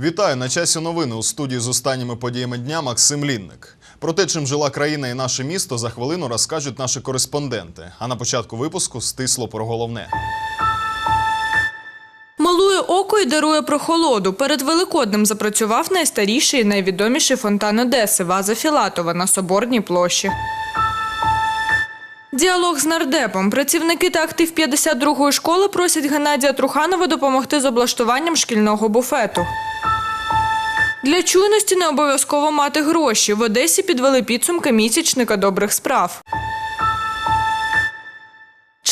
Вітаю на часі новини у студії з останніми подіями дня Максим Лінник. Про те, чим жила країна і наше місто, за хвилину розкажуть наші кореспонденти. А на початку випуску стисло про головне. Малує око і дарує прохолоду. Перед Великоднем запрацював найстаріший і найвідоміший фонтан Одеси Ваза Філатова на Соборній площі. Діалог з нардепом. Працівники та актив 52-ї школи просять Геннадія Труханова допомогти з облаштуванням шкільного буфету. Для чуйності не обов'язково мати гроші. В Одесі підвели підсумки місячника добрих справ.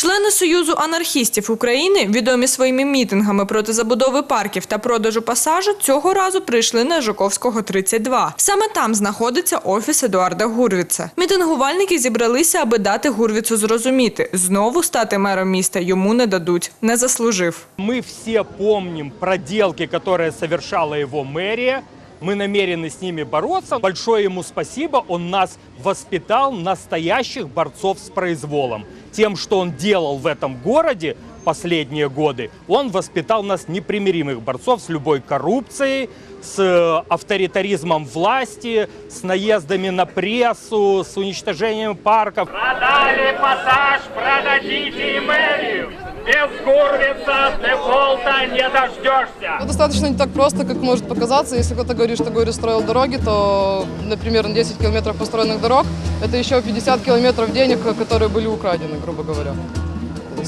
Члени Союзу анархістів України, відомі своїми мітингами проти забудови парків та продажу пасажу, цього разу прийшли на Жуковського 32. Саме там знаходиться офіс Едуарда Гурвіца. Мітингувальники зібралися, аби дати Гурвіцу зрозуміти, знову стати мером міста йому не дадуть, не заслужив. Мы все помним проделки, которые совершала его мэрия. Мы намерены с ними бороться. Большое ему спасибо. Он нас воспитал настоящих борцов с произволом. Тем, что он делал в этом городе последние годы, он воспитал нас непримиримых борцов с любой коррупцией, с э, авторитаризмом власти, с наездами на прессу, с уничтожением парков. Продали пассаж, продадите и мэрию. Без Гурвица дефолта не дождешься. Ну, Достаточно не так просто, как может показаться. Если кто-то говорит, что Гори строил дороги, то, например, на 10 километров построенных дорог, это еще 50 километров денег, которые были украдены, грубо говоря.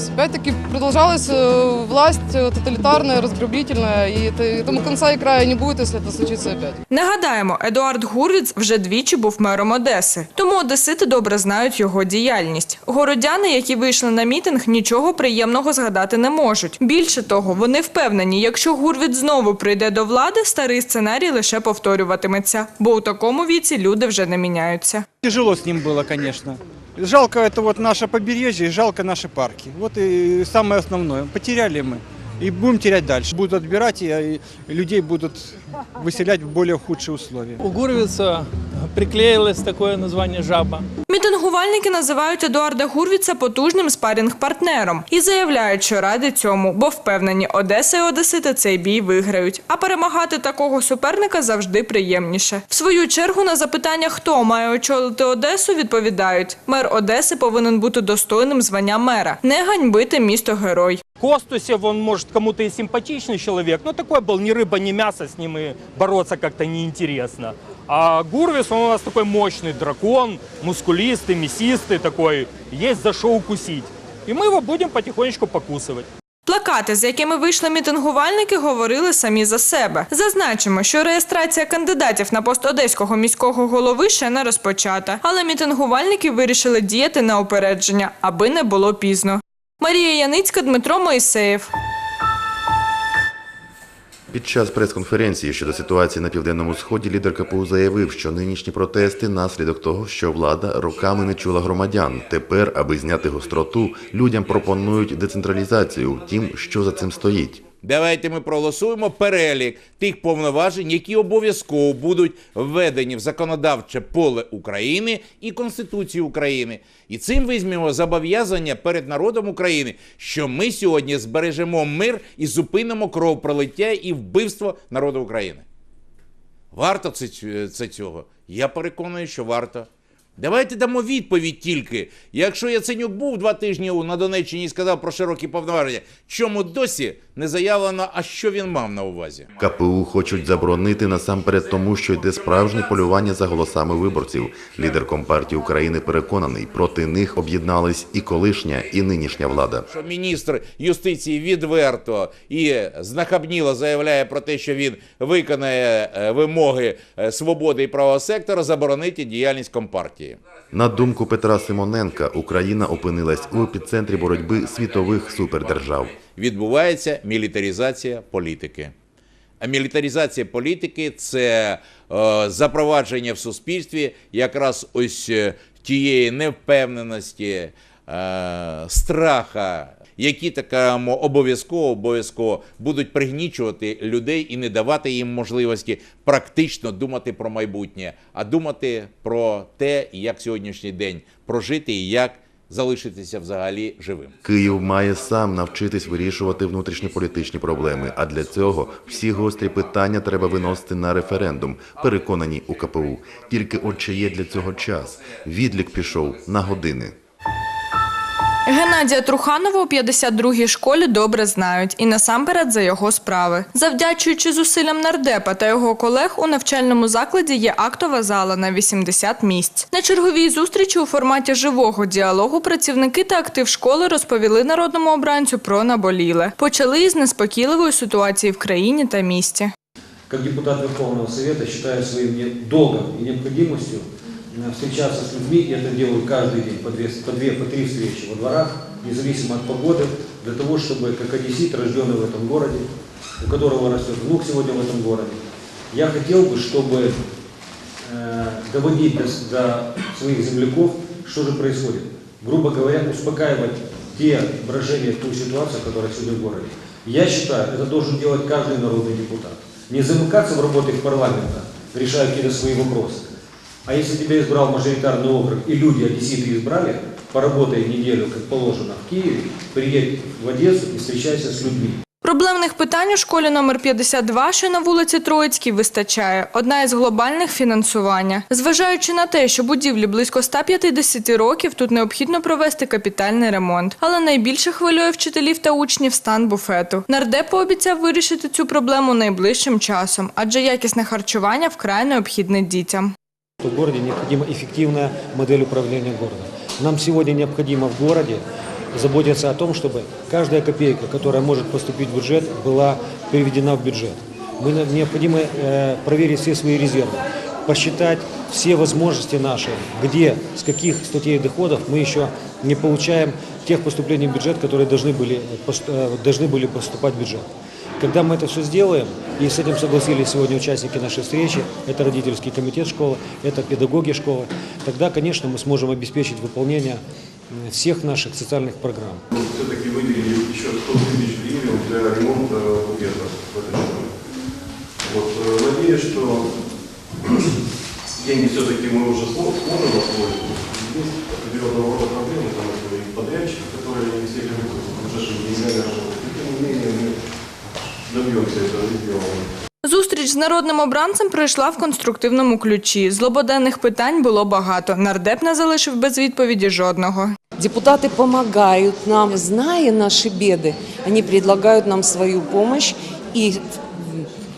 То есть, опять-таки, продолжалась э, власть э, тоталитарная, разграблительная, и это, этому конца и края не будет, если это случится опять. Нагадаємо, Едуард Гурвіц вже двічі був мером Одеси, тому одесити добре знають його діяльність. Городяни, які вийшли на мітинг, нічого приємного згадати не можуть. Більше того, вони впевнені, якщо Гурвіц знову прийде до влади, старий сценарій лише повторюватиметься, бо у такому віці люди вже не міняються. Тяжело с ним было, конечно. Жалко это вот наше побережье, жалко наши парки. Вот и самое основное. Потеряли мы. И будем терять дальше. Будут отбирать, и и людей будут выселять в более худшие условия. У Гурвица приклеилось такое название «жаба». Мітингувальники називають Едуарда Гурвіца потужним спарінг-партнером і заявляють, що раді цьому, бо впевнені, Одеса і Одесити цей бій виграють. А перемагати такого суперника завжди приємніше. В свою чергу на запитання, хто має очолити Одесу, відповідають: мер Одеси повинен бути достойним звання мера, не ганьбити місто герой. Костусев, он, может, кому-то и симпатичный человек, но такой был ни рыба, ни мясо, с ним и бороться как-то неинтересно. А Гурвис, он у нас такой мощный дракон, мускулистый, мясистый такой, есть за что укусить. И мы его будем потихонечку покусывать. Плакати, з якими вийшли мітингувальники, говорили самі за себе. Зазначимо, що реєстрація кандидатів на пост одеського міського голови ще не розпочата, але мітингувальники вирішили діяти на опередження, аби не було пізно. Марія Яницька, Дмитро Моїсеєв. Під час прес-конференції щодо ситуації на південному сході лідер КПУ заявив, що нинішні протести наслідок того, що влада роками не чула громадян. Тепер, аби зняти гостроту, людям пропонують децентралізацію. Втім, що за цим стоїть. Давайте ми проголосуємо перелік тих повноважень, які обов'язково будуть введені в законодавче поле України і Конституції України. І цим візьмемо зобов'язання перед народом України, що ми сьогодні збережемо мир і зупинимо кровопролиття і вбивство народу України. Варто це, це цього? Я переконаний, що варто. Давайте дамо відповідь тільки. Якщо Яценюк був два тижні на Донеччині і сказав про широкі повноваження, чому досі не заявлено, а що він мав на увазі? КПУ хочуть заборонити насамперед тому, що йде справжнє полювання за голосами виборців. Лідер Компартії України переконаний, проти них об'єднались і колишня, і нинішня влада. Що міністр юстиції відверто і знахабніло заявляє про те, що він виконає е, вимоги е, свободи і правого сектора, заборонити діяльність компартії. На думку Петра Симоненка, Україна опинилась у епіцентрі боротьби світових супердержав. відбувається мілітаризація політики. А мілітаризація політики це е, запровадження в суспільстві якраз ось е, тієї невпевненості, е, страха, які такому обов'язково обов'язково будуть пригнічувати людей і не давати їм можливості практично думати про майбутнє, а думати про те, як сьогоднішній день прожити і як залишитися взагалі живим. Київ має сам навчитись вирішувати внутрішньополітичні проблеми. А для цього всі гострі питання треба виносити на референдум. Переконані у КПУ. Тільки от чи є для цього час. Відлік пішов на години. Геннадія Труханова у 52-й школі добре знають і насамперед за його справи. Завдячуючи зусиллям нардепа та його колег, у навчальному закладі є актова зала на 80 місць. На черговій зустрічі у форматі живого діалогу працівники та актив школи розповіли народному обранцю про наболіле. Почали із неспокійливої ситуації в країні та місті. как депутат Верховного Совета своим не- долгом и необходимостью э, встречаться с людьми, и это делаю каждый день, по две, по две, по три встречи во дворах, независимо от погоды, для того, чтобы, как одессит, рожденный в этом городе, у которого растет внук сегодня в этом городе, я хотел бы, чтобы э, доводить до, до своих земляков, что же происходит. Грубо говоря, успокаивать те брожения, ту ситуацию, которая сегодня в городе. Я считаю, это должен делать каждый народный депутат. Не замыкаться в работе парламента, решая какие-то свои вопросы. А если тебя избрал мажоритарный округ и люди, одесситы избрали, поработай неделю, как положено, в Киеве, приедь в Одессу и встречайся с людьми. Проблемних питань у школі номер 52, що на вулиці Троїцькій, вистачає. Одна із глобальних – фінансування. Зважаючи на те, що будівлі близько 150 років, тут необхідно провести капітальний ремонт. Але найбільше хвилює вчителів та учнів стан буфету. Нардеп пообіцяв вирішити цю проблему найближчим часом, адже якісне харчування вкрай необхідне дітям. В городе необходима эффективная модель управления городом. Нам сегодня необходимо в городе заботиться о том, чтобы каждая копейка, которая может поступить в бюджет, была переведена в бюджет. Мы необходимо э, проверить все свои резервы, посчитать все возможности наши, где, с каких статей доходов мы еще не получаем тех поступлений в бюджет, которые должны были, э, э, должны были поступать в бюджет. Когда мы это все сделаем, и с этим согласились сегодня участники нашей встречи, это родительский комитет школы, это педагоги школы, тогда, конечно, мы сможем обеспечить выполнение всех наших социальных программ. все-таки выделили еще 100 тысяч гривен для ремонта буфета в этой школе. Вот, э, надеюсь, что деньги все-таки мы уже смо- сможем освоить. Есть определенного рода проблемы, там и подрядчики, которые не все любят сумасшедшими деньгами работать. добьемся этого сделания. Зустріч з народним обранцем пройшла в конструктивному ключі. Злободенних питань було багато. Нардеп не залишив без відповіді жодного. Депутаты помогают нам, зная наши беды, они предлагают нам свою помощь и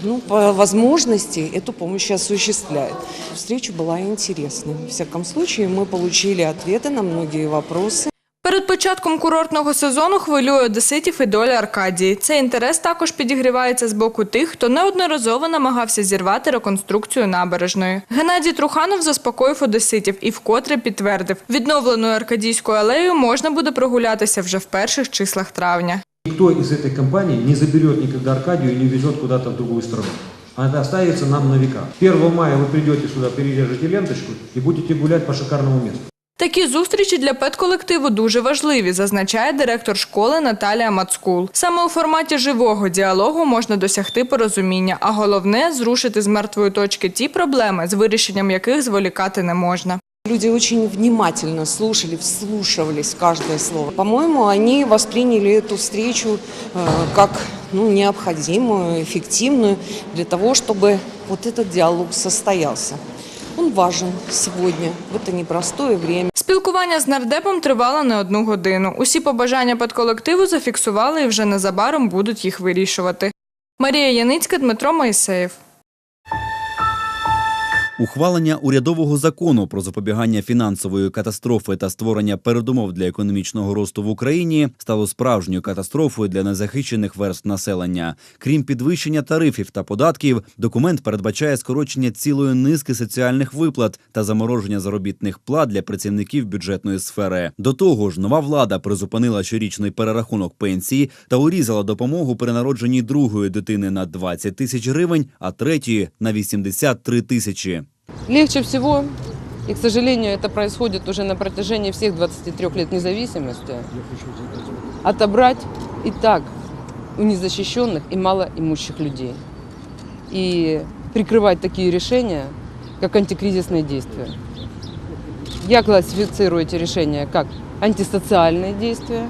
ну, по возможности эту помощь осуществляют. Встреча была интересной. В всяком случае, мы получили ответы на многие вопросы. Перед початком курортного сезону хвилює одеситів і доля Аркадії. Цей інтерес також підігрівається з боку тих, хто неодноразово намагався зірвати реконструкцію набережної. Геннадій Труханов заспокоїв одеситів і вкотре підтвердив, відновленою Аркадійською алеєю можна буде прогулятися вже в перших числах травня. Никто из этой компании не заберет никогда Аркадию и не везет куда-то в другую страну. Она останется нам на века. 1 мая вы придете сюда, перережете ленточку и будете гулять по шикарному месту. Такі зустрічі для педколективу дуже важливі, зазначає директор школи Наталія Мацкул. Саме у форматі живого діалогу можна досягти порозуміння, а головне зрушити з мертвої точки ті проблеми, з вирішенням яких зволікати не можна. Люди очень внимательно слушали, вслушивались в каждое слово. По-моему, они восприняли эту встречу э, как ну, необходимую, эффективную для того, чтобы вот этот диалог состоялся. Он важен сьогодні в це непростое время. Спілкування з нардепом тривало не одну годину. Усі побажання підколективу зафіксували і вже незабаром будуть їх вирішувати. Марія Яницька, Дмитро Моїсеєв. Ухвалення урядового закону про запобігання фінансової катастрофи та створення передумов для економічного росту в Україні стало справжньою катастрофою для незахищених верств населення. Крім підвищення тарифів та податків, документ передбачає скорочення цілої низки соціальних виплат та замороження заробітних плат для працівників бюджетної сфери. До того ж, нова влада призупинила щорічний перерахунок пенсії та урізала допомогу при народженні другої дитини на 20 тисяч гривень, а третьої на 83 тисячі. Легче всего И, к сожалению, это происходит уже на протяжении всех 23 лет независимости. Отобрать и так у незащищенных и малоимущих людей. И прикрывать такие решения, как антикризисные действия. Я классифицирую эти решения как антисоциальные действия,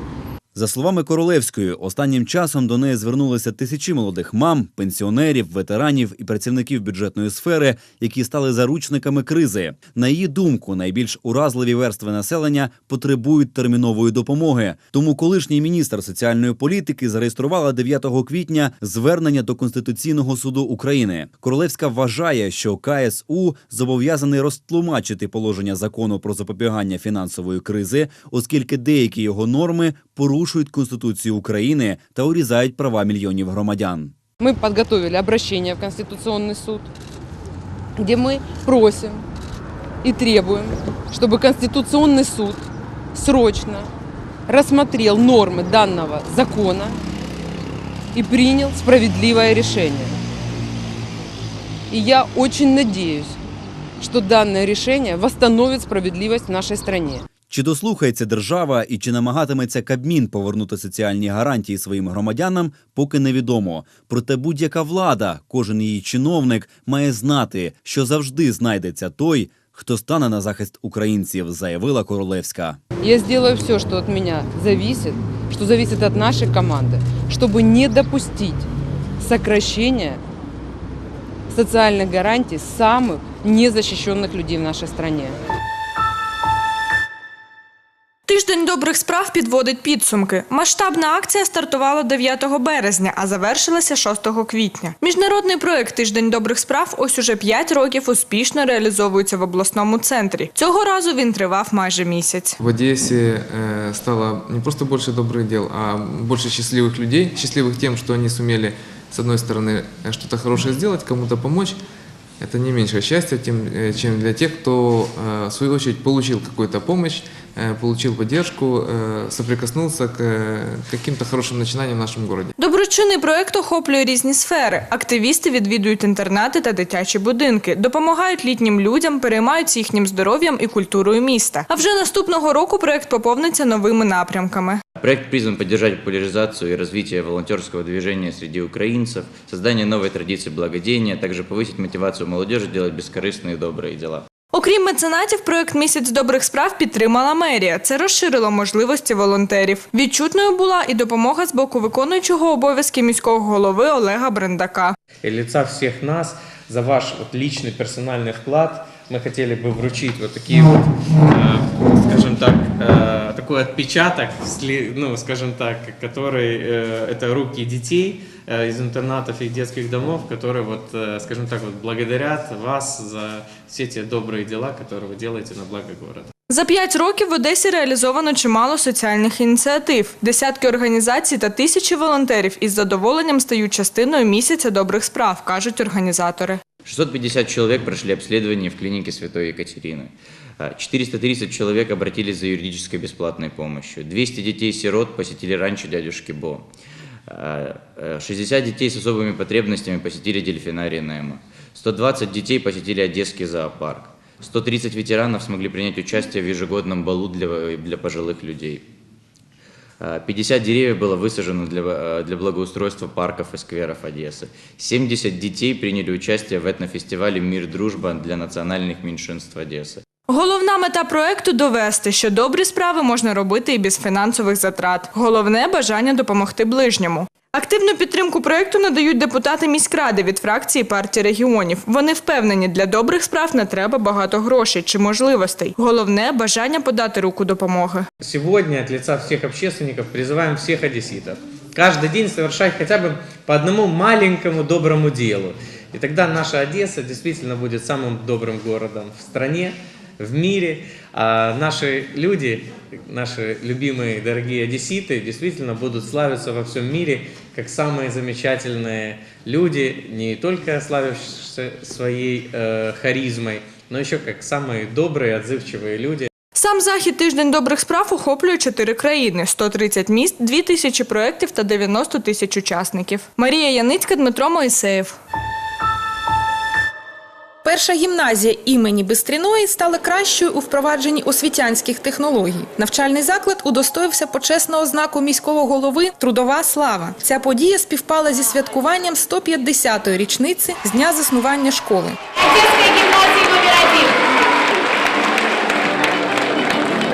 за словами Королевської, останнім часом до неї звернулися тисячі молодих мам, пенсіонерів, ветеранів і працівників бюджетної сфери, які стали заручниками кризи. На її думку, найбільш уразливі верстви населення потребують термінової допомоги. Тому колишній міністр соціальної політики зареєструвала 9 квітня звернення до Конституційного суду України. Королевська вважає, що КСУ зобов'язаний розтлумачити положення закону про запобігання фінансової кризи, оскільки деякі його норми порушують Конституцію України та урізають права мільйонів громадян. Мы подготовили обращение в Конституционный суд, где мы просим и требуем, чтобы Конституционный суд срочно рассмотрел нормы данного закона и принял справедливое решение. И я очень надеюсь, что данное решение восстановит справедливость в нашей стране. Чи дослухається держава і чи намагатиметься Кабмін повернути соціальні гарантії своїм громадянам, поки невідомо. Проте будь-яка влада, кожен її чиновник має знати, що завжди знайдеться той, хто стане на захист українців, заявила Королевська. Я сделаю все, что от меня зависит, что зависит от нашей команды, чтобы не допустить сокращения социальных гарантий самых незащищенных людей в нашей стране. Тиждень добрих справ підводить підсумки. Масштабна акція стартувала 9 березня, а завершилася 6 квітня. Міжнародний проект Тиждень добрих справ ось уже 5 років успішно реалізовується в обласному центрі. Цього разу він тривав майже місяць. В Одессе э, стало не просто больше добрых дел, а больше счастливых людей, счастливых тем, что они сумели, с одной стороны, э, что-то хорошее сделать, кому-то помочь. Это не меньшее счастье, тем, э, чем для тех, кто, э, в свою очередь, получил какую-то помощь, э, получил поддержку, э, соприкоснулся к э, каким-то хорошим начинаниям в нашем городе. Доброчинний проект охоплює різні сфери. Активісти відвідують інтернати та дитячі будинки, допомагають літнім людям, переймаються їхнім здоров'ям і культурою міста. А вже наступного року проект поповниться новими напрямками. Проект призван поддержать популяризацию и развитие волонтерского движения среди украинцев, создание новой традиции благодейния, а также повысить мотивацию молодежи делать бескорыстные и добрые дела. Окрім меценатів, проект Місяць добрих справ підтримала мерія. Це розширило можливості волонтерів. Відчутною була і допомога з боку виконуючого обов'язки міського голови Олега Брендака. И лица всех нас за ваш вот личный персональный вклад мы хотели бы вручить вот такие вот, э, скажем так, э, такой отпечаток, сли- ну, скажем так, который э, это руки детей э, из интернатов и детских домов, которые вот, э, скажем так, вот благодарят вас за все те добрые дела, которые вы делаете на благо города. За п'ять років в Одесі реалізовано чимало соціальних ініціатив. Десятки організацій та тисячі волонтерів із задоволенням стають частиною місяця добрих справ, кажуть організатори. 650 человек прошли обследование в клинике Святой Екатерины. А, 430 человек обратились за юридической бесплатной помощью. 200 детей-сирот посетили ранчо дядюшки Бо. А, э, 60 детей с особыми потребностями посетили дельфинарий Немо. 120 детей посетили Одесский зоопарк. 130 ветеранов смогли принять участие в ежегодном балу для, для пожилых людей. А, 50 деревьев было высажено для, э, для благоустройства парков и скверов Одессы. 70 детей приняли участие в этнофестивале «Мир, дружба» для национальных меньшинств Одессы. Головна мета проекту довести, що добрі справи можна робити і без фінансових затрат. Головне бажання допомогти ближньому. Активну підтримку проекту надають депутати міськради від фракції партії регіонів. Вони впевнені, для добрих справ не треба багато грошей чи можливостей. Головне бажання подати руку допомоги. Сегодня от лица всех общественников призываем всех одесситов каждый день совершать хотя бы по одному маленькому доброму делу. И тогда наша Одесса действительно будет самым добрым городом в стране, в мире. А наши люди, наши любимые дорогие одесситы действительно будут славиться во всем мире как самые замечательные люди, не только славившиеся своей э, харизмой, но еще как самые добрые, отзывчивые люди. Сам захід тиждень добрих справ охоплює чотири країни: 130 міст, 2 тисячі проєктів та 90 тисяч учасників. Марія Яницька, Дмитро Моїсеєв. Перша гімназія імені Бистріної стала кращою у впровадженні освітянських технологій. Навчальний заклад удостоївся почесного знаку міського голови Трудова слава. Ця подія співпала зі святкуванням 150-ї річниці з дня заснування школи.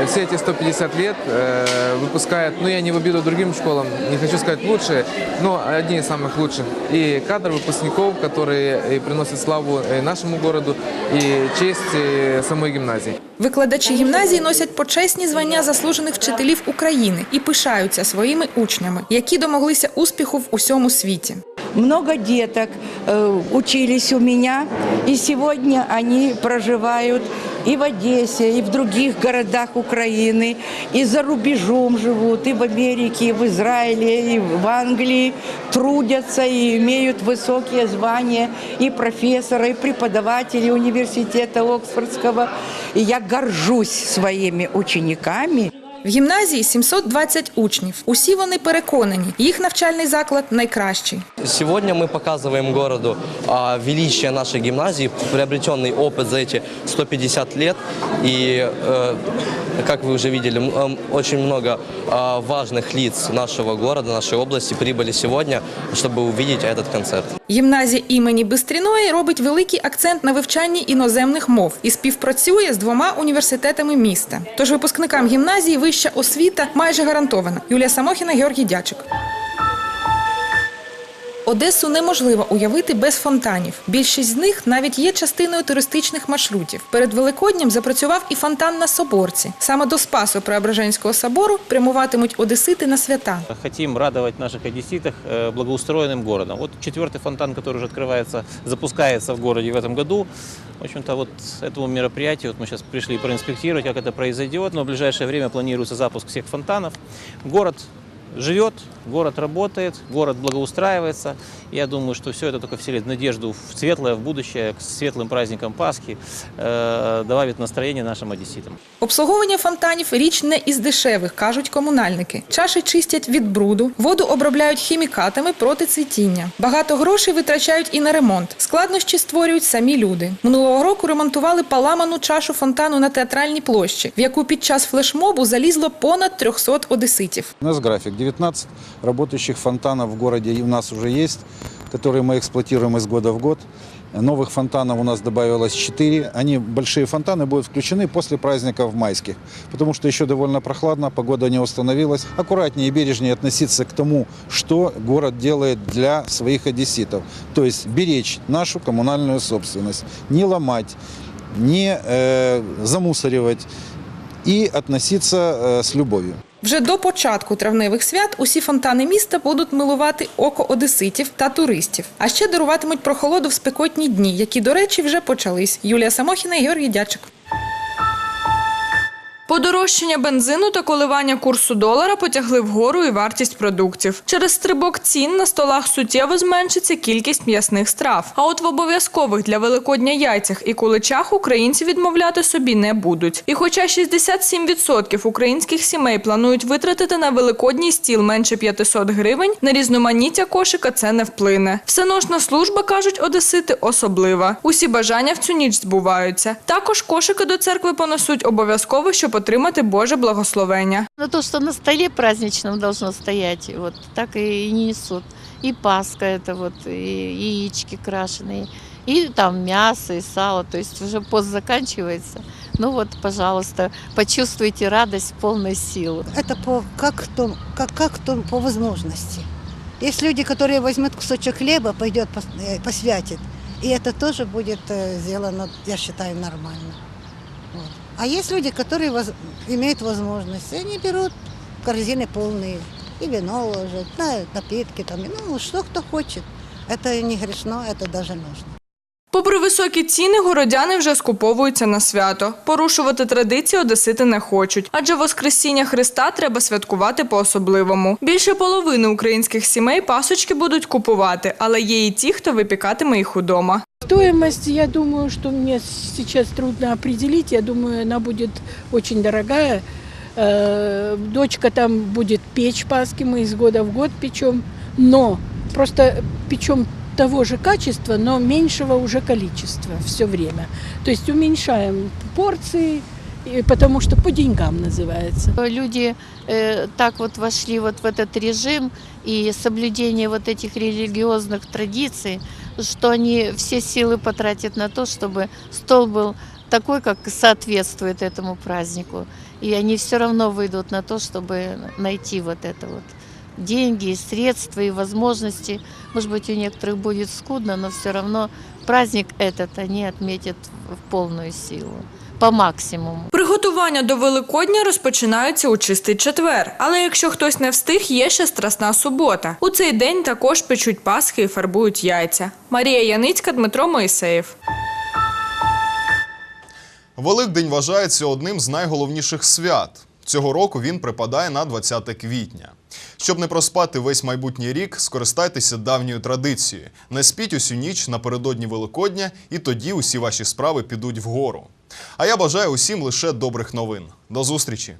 Все эти 150 лет э, выпускает, ну я не в обиду другим школам, не хочу сказать лучшие, но одни из самых лучших. И кадр выпускников, которые и приносят славу и нашему городу, и честь э, самой гимназии. Викладачі гімназії носять почесні звання заслужених вчителів України і пишаються своїми учнями, які домоглися успіху в усьому світі. Много деток э, учились у меня, и сегодня они проживают и в Одессе, и в других городах Украины, и за рубежом живут, и в Америке, и в Израиле, и в Англии, трудятся и имеют высокие звания, и профессора, и преподаватели университета Оксфордского. И я горжусь своими учениками. В гімназії 720 учнів. Усі вони переконані, їх навчальний заклад найкращий. Сегодня мы показываем городу а, величие нашей гимназии, приобретенный опыт за эти 150 лет. И, э, как вы уже видели, м- м, очень много а, важных лиц нашего города, нашей области прибыли сегодня, чтобы увидеть этот концерт. Гімназія імені Бистріної робить великий акцент на вивчанні іноземних мов і співпрацює з двома університетами міста. Тож випускникам гімназії вища освіта майже гарантована. Юлія Самохіна, Георгій Дячик. Одесу неможливо уявити без фонтанів. Більшість з них навіть є частиною туристичних маршрутів. Перед Великоднем запрацював і фонтан на Соборці. Саме до Спасу Преображенського собору прямуватимуть одесити на свята. Хотим радовать наших одесситов э, благоустроенным городом. Вот четвертый фонтан, который уже открывается, запускается в городе в этом году. В общем-то, вот этому мероприятию вот мы сейчас пришли проинспектировать, как это произойдет. Но в ближайшее время планируется запуск всех фонтанов. Город живет, город работает, город благоустраивается. Я думаю, что все это только вселит надежду в светлое, в будущее, к светлым праздникам Пасхи, э, добавит настроение нашим одесситам. Обслуговування фонтанів річ не із дешевих, кажуть комунальники. Чаші чистять від бруду, воду обробляють хімікатами проти цвітіння. Багато грошей витрачають і на ремонт. Складнощі створюють самі люди. Минулого року ремонтували паламану чашу фонтану на театральній площі, в яку під час флешмобу залізло понад 300 одеситів. У нас график. 19 работающих фонтанов в городе у нас уже есть, которые мы эксплуатируем из года в год. Новых фонтанов у нас добавилось 4. Они, большие фонтаны, будут включены после праздников майских, потому что еще довольно прохладно, погода не установилась. Аккуратнее и бережнее относиться к тому, что город делает для своих одесситов. То есть беречь нашу коммунальную собственность, не ломать, не э, замусоривать и относиться э, с любовью. Вже до початку травневих свят усі фонтани міста будуть милувати око одеситів та туристів. А ще даруватимуть прохолоду в спекотні дні, які, до речі, вже почались. Юлія Самохіна, Георгій Дячик. Подорожчання бензину та коливання курсу долара потягли вгору і вартість продуктів. Через стрибок цін на столах суттєво зменшиться кількість м'ясних страв. А от в обов'язкових для Великодня яйцях і куличах українці відмовляти собі не будуть. І хоча 67% українських сімей планують витратити на великодній стіл менше 500 гривень, на різноманіття кошика це не вплине. Всеношна служба, кажуть одесити, особлива. Усі бажання в цю ніч збуваються. Також кошики до церкви понесуть обов'язково, щоб отримати Боже благословення. На то, что на столе праздничном должно стоять, вот так и несут. И Пасха это вот, и яички крашеные, и там мясо, и сало. То есть уже пост заканчивается. Ну вот, пожалуйста, почувствуйте радость в полной силы. Это по, как, кто, как, как кто по возможности. Есть люди, которые возьмут кусочек хлеба, пойдет, пос- э, посвятит. И это тоже будет э, сделано, я считаю, нормально. Вот. А есть люди, которые воз- имеют возможность. и Они берут корзины полные. И вино ложат, на напитки там, ну, что кто хочет. Это не грешно, это даже нужно. Попри високі ціни, городяни вже скуповуються на свято. Порушувати традиції одесити не хочуть, адже Воскресіння Христа треба святкувати по-особливому. Більше половини українських сімей пасочки будуть купувати, але є і ті, хто випікатиме їх удома. Стоимость, я думаю, что мне сейчас трудно определить. Я думаю, она будет очень дорогая. Э, Дочка там будет печь паски, мы из года в год печем. Но просто печем того же качества, но меньшего уже количества все время. То есть уменьшаем порции, и потому что по деньгам называется. Люди э, так вот вошли вот в этот режим и соблюдение вот этих религиозных традиций, что они все силы потратят на то, чтобы стол был такой, как соответствует этому празднику. И они все равно выйдут на то, чтобы найти вот это вот деньги, и средства и возможности. Может быть, у некоторых будет скудно, но все равно праздник этот они отметят в полную силу, по максимуму. Приготування до Великодня розпочинаються у чистий четвер. Але якщо хтось не встиг, є ще страсна субота. У цей день також печуть пасхи і фарбують яйця. Марія Яницька, Дмитро Моїсеєв. Великдень вважається одним з найголовніших свят. Цього року він припадає на 20 квітня. Щоб не проспати весь майбутній рік, скористайтеся давньою традицією. Не спіть усю ніч напередодні Великодня, і тоді усі ваші справи підуть вгору. А я бажаю усім лише добрих новин. До зустрічі!